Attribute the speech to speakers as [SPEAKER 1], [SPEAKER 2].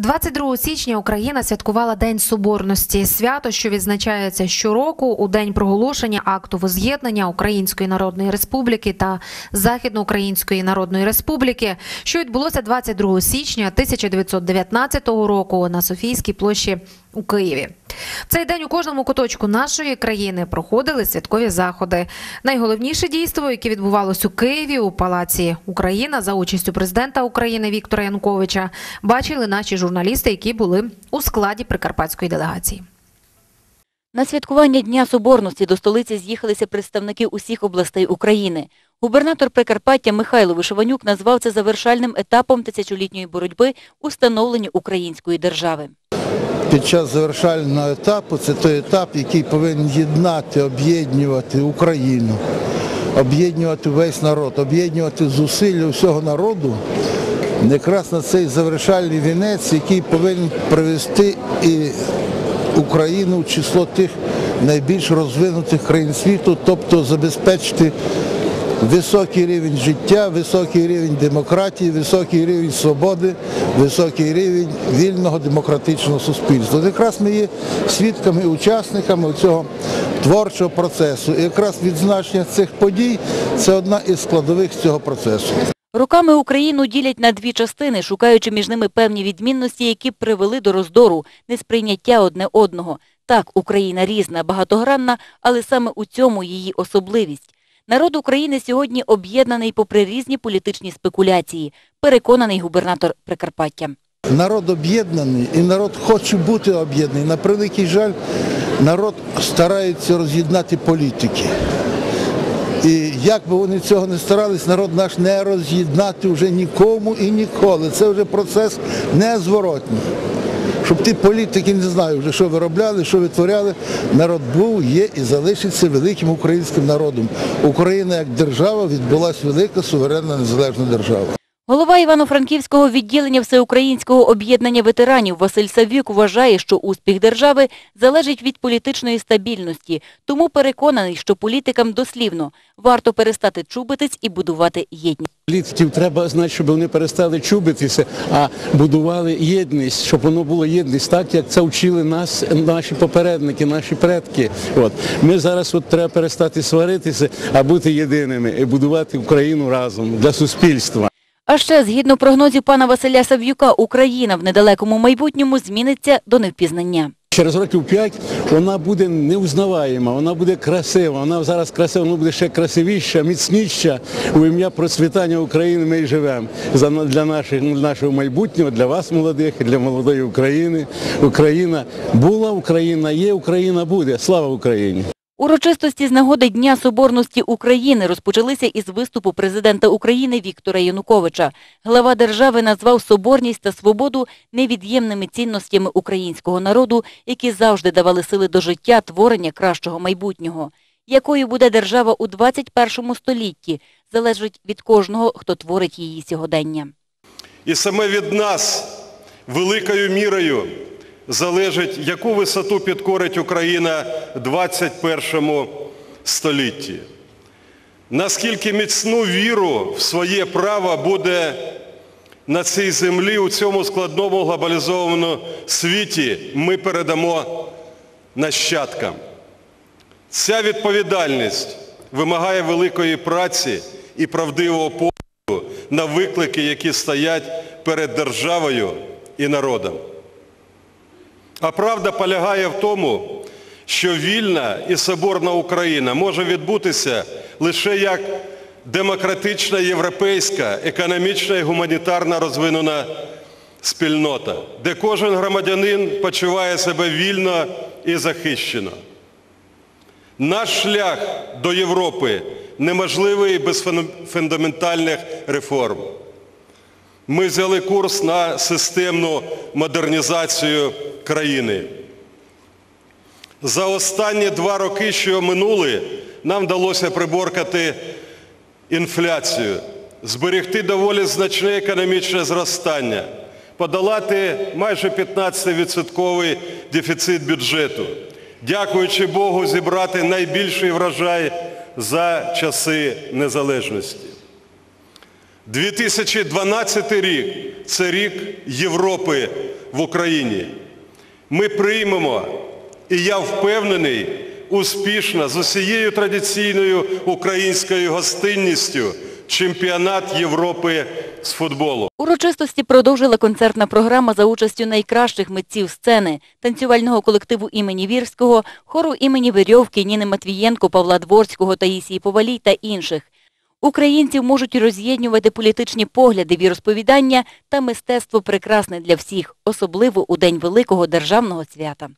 [SPEAKER 1] 22 січня Україна святкувала День Соборності. Свято, що відзначається щороку у день проголошення акту воз'єднання Української Народної Республіки та Західноукраїнської Народної Республіки, що відбулося 22 січня 1919 року на Софійській площі у Києві. В цей день у кожному куточку нашої країни проходили святкові заходи. Найголовніше дійство, яке відбувалось у Києві у палаці Україна за участю президента України Віктора Януковича, бачили наші журналісти, які були у складі прикарпатської делегації.
[SPEAKER 2] На святкування Дня Соборності до столиці з'їхалися представники усіх областей України. Губернатор Прикарпаття Михайло Вишиванюк назвав це завершальним етапом тисячолітньої боротьби у становленні української держави.
[SPEAKER 3] Під час завершального етапу це той етап, який повинен єднати, об'єднувати Україну, об'єднувати весь народ, об'єднувати зусилля всього народу. Якраз на цей завершальний вінець, який повинен привести і Україну в число тих найбільш розвинутих країн світу, тобто забезпечити високий рівень життя, високий рівень демократії, високий рівень свободи, високий рівень вільного демократичного суспільства. Якраз ми є свідками, учасниками цього творчого процесу. І якраз відзначення цих подій це одна із складових цього процесу.
[SPEAKER 2] Роками Україну ділять на дві частини, шукаючи між ними певні відмінності, які привели до роздору, несприйняття одне одного. Так, Україна різна, багатогранна, але саме у цьому її особливість. Народ України сьогодні об'єднаний попри різні політичні спекуляції, переконаний губернатор Прикарпаття.
[SPEAKER 3] Народ об'єднаний і народ хоче бути об'єднаний. На превеликий жаль, народ старається роз'єднати політики. І як би вони цього не старались, народ наш не роз'єднати вже нікому і ніколи. Це вже процес незворотній. Щоб ті політики, не знаю вже, що виробляли, що витворяли, народ був, є і залишиться великим українським народом. Україна як держава відбулася велика суверенна незалежна держава.
[SPEAKER 2] Голова Івано-Франківського відділення Всеукраїнського об'єднання ветеранів Василь Савюк вважає, що успіх держави залежить від політичної стабільності, тому переконаний, що політикам дослівно варто перестати чубитись і будувати єдність.
[SPEAKER 4] Політиків треба знати, щоб вони перестали чубитися, а будували єдність, щоб воно було єдність, так як це вчили нас, наші попередники, наші предки. От ми зараз от треба перестати сваритися, а бути єдиними і будувати Україну разом для суспільства.
[SPEAKER 2] А ще, згідно прогнозів пана Василя Сав'юка, Україна в недалекому майбутньому зміниться до невпізнання.
[SPEAKER 4] Через років п'ять вона буде неузнаваєма, вона буде красива, вона зараз красива, вона буде ще красивіша, міцніша. У ім'я процвітання України ми і живемо. Для нашого майбутнього, для вас, молодих, для молодої України. Україна була, Україна є, Україна буде. Слава Україні!
[SPEAKER 2] Урочистості з нагоди Дня Соборності України розпочалися із виступу президента України Віктора Януковича. Глава держави назвав соборність та свободу невід'ємними цінностями українського народу, які завжди давали сили до життя творення кращого майбутнього. Якою буде держава у 21 столітті, залежить від кожного, хто творить її сьогодення.
[SPEAKER 5] І саме від нас великою мірою залежить, яку висоту підкорить Україна в 21 столітті. Наскільки міцну віру в своє право буде на цій землі у цьому складному глобалізованому світі ми передамо нащадкам. Ця відповідальність вимагає великої праці і правдивого погляду на виклики, які стоять перед державою і народом. А правда полягає в тому, що вільна і соборна Україна може відбутися лише як демократична європейська, економічна і гуманітарна розвинена спільнота, де кожен громадянин почуває себе вільно і захищено. Наш шлях до Європи неможливий без фундаментальних реформ. Ми взяли курс на системну модернізацію країни. За останні два роки, що минули, нам вдалося приборкати інфляцію, зберегти доволі значне економічне зростання, подолати майже 15% дефіцит бюджету, дякуючи Богу, зібрати найбільший врожай за часи незалежності. 2012 рік це рік Європи в Україні. Ми приймемо, і я впевнений, успішно з усією традиційною українською гостинністю чемпіонат Європи з футболу.
[SPEAKER 2] Урочистості продовжила концертна програма за участю найкращих митців сцени, танцювального колективу імені Вірського, хору імені Верьовки, Ніни Матвієнко, Павла Дворського, Таїсії Повалій та інших. Українців можуть роз'єднювати політичні погляди, віросповідання та мистецтво прекрасне для всіх, особливо у День великого державного свята.